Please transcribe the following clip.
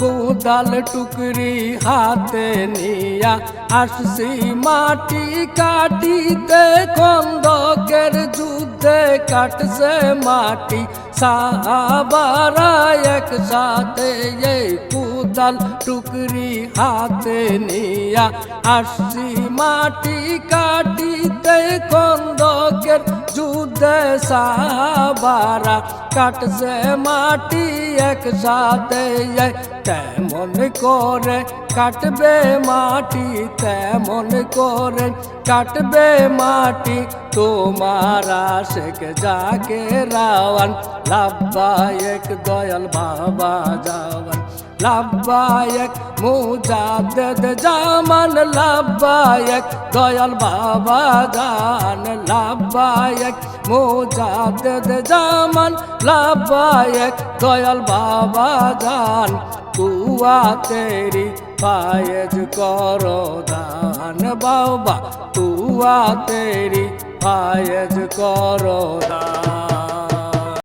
কোদাল টুকরি হাতে নিয়া আসছি মাটি কাটিতে। কন্দকের যুদ্ধে কাটছে মাটি। সাহাবারা একসাথে এই কোদাল টুকরি হাতে নিয়া আসছি মাটি কাটিতে। কন্দকের সাহাবারা কাটছে মাটি একসাথে তেমন করে কাটবে মাটি তেমন করে কাটবে মাটি তোমার শেখ যাকে রাওয়ান লাভবায়ক দয়াল বাবা যাওয়ান লাভবায়ক মুজাদ্দেদ জামান, লাভবায়ক দয়াল বাবা জান, লাভবায়ক মুজাদ্দেদ জামান, লাভবায়ক দয়াল বাবা জান। তুয়া তেরি পায়েজ করো দান বাবা তুয়া তেরি পায়েজ করো দান